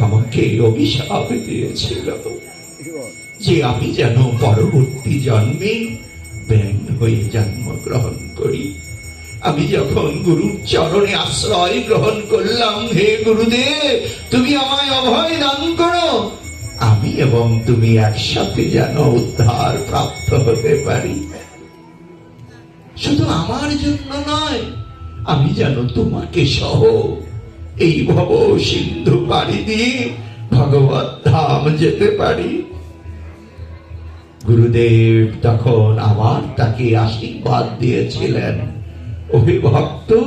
আমাকে অভিশাপ দিয়েছিল। যে আমি যেন পরবর্তী জন্মে ব্যাং হয়ে জন্মগ্রহণ করি। আমি যখন গুরুর চরণে আশ্রয় গ্রহণ করলাম হে গুরুদেব তুমি আমায় অভয় দান করো। আমি এবং তুমি একসাথে যেন উদ্ধার প্রাপ্ত হতে পারি। শুধু আমার জন্য নয় আমি যেন তোমাকে সহ এই ভব সিন্ধু পাড়ি দিয়ে ভগবত ধাম যেতে পারি। গুরুদেব তখন আবার তাকে আশীর্বাদ দিয়েছিলেন। অভিভক্ত,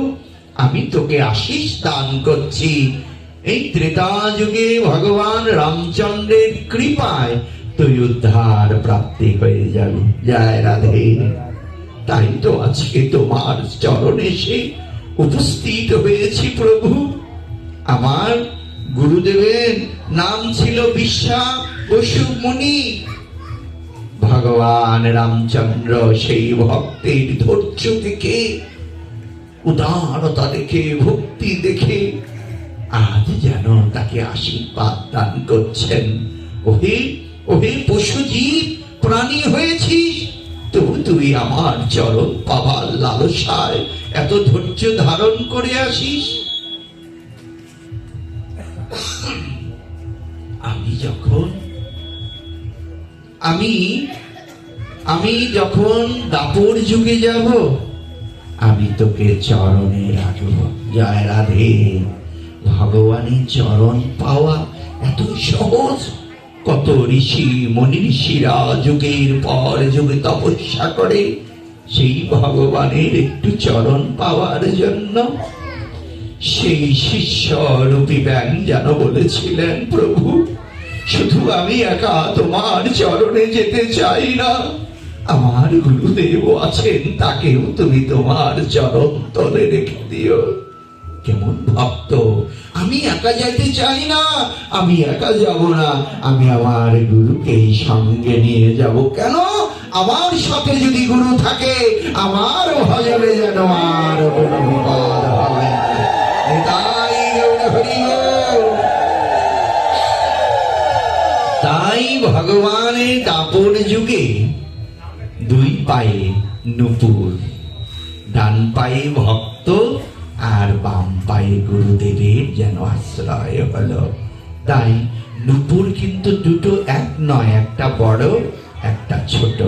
আমি তোকে আশিস দান করছি। এই ত্রেতা যুগে ভগবান রামচন্দ্রের কৃপায় তুই উদ্ধার প্রাপ্তি হয়ে যাবি। জয় রাধে। তাই তো আজকে তোমার চরণে এসে উপস্থিত হয়েছি প্রভু। আমার গুরুদেবের নাম ছিল বিশ্বা বসু ভগবান রামচন্দ্র সেই ভক্তের ধৈর্য দেখে, উদারতা দেখে, ভক্তি দেখে আজ যেন তাকে আশীর্বাদ দান করছেন। ওহে ওহে পশু জীব প্রাণী হয়েছিস। তবু তুই আমার চরণ পাবার লালসায় এত ধৈর্য ধারণ করে আসিস। আমি যখন আমি আমি যখন দাপর যুগে যাব, আমি তোকে চরণে রাখব। জয় রাধে। ভগবানের চরণ পাওয়া এত সহজ। কত ঋষি, মনি ঋষিরা যুগের পর যুগে তপস্যা করে, সেই ভগবানের একটু চরণ পাওয়ার জন্য সেই শিষ্য রূপী ব্যাং যেন বলেছিলেন, প্রভু, শুধু আমি একা তোমার চরণে যেতে চাই না। আমার গুরুদেব আছেন, তাকেও তুমি তোমার চরণ তলে রেখে দিও। কেমন ভক্ত, আমি একা যাইতে চাই না, আমি একা যাব না, আমি আমার গুরুকেই সঙ্গে নিয়ে যাব। কেন? আমার সাথে যদি গুরু থাকে, আমার তাই ভগবানের দাপর যুগে দুই পায়ে নুপুর, ডান পায়ে ভক্ত আর বাম পায়ে গুরুদেবের যেন আশ্রয় হলো। তাই নুপুর কিন্তু দুটো এক নয়, একটা বড়, একটা ছোট।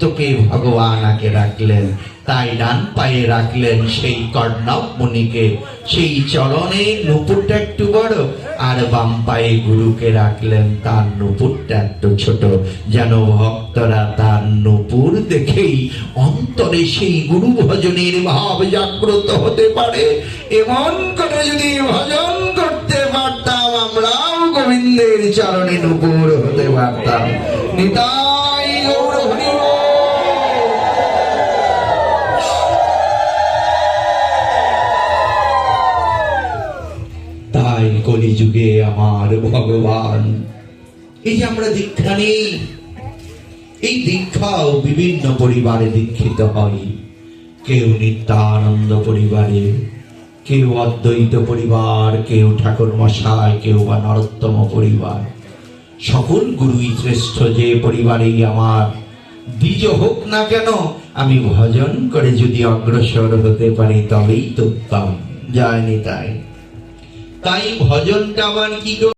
ভক্তকে ভগবান আগে রাখলেন, তাই ডান পায়ে রাখলেন সেই কর্ণব মুনিকে। সেই চরণে নুপুরটা একটু বড়, আর বাম পায়ে গুরুকে রাখলেন তার নুপুরটা একটু ছোট। যেন ভক্তরা তার নুপুর দেখেই অন্তরে সেই গুরু ভজনের ভাব জাগ্রত হতে পারে। এমন করে যদি ভজন করতে পারতাম, আমরাও গোবিন্দের চরণে নুপুর হতে পারতাম। নিতাই কলিযুগে আমার ভগবান। এই যে আমরা দীক্ষা নেই, এই দীক্ষাও বিভিন্ন পরিবারে দীক্ষিত হয়। কেউ নিত্যানন্দ পরিবারে, কেউ অদ্বৈত পরিবার, কেউ ঠাকুর মশাই কেউ বা নরোত্তম পরিবার। সকল গুরুই শ্রেষ্ঠ যে পরিবারেই আমার। দ্বিজ হোক না কেন, আমি ভজন করে যদি অগ্রসর হতে পারি, তবেই তো উত্তম জয় নিতাই তাই ভজনটা আমার কি গো?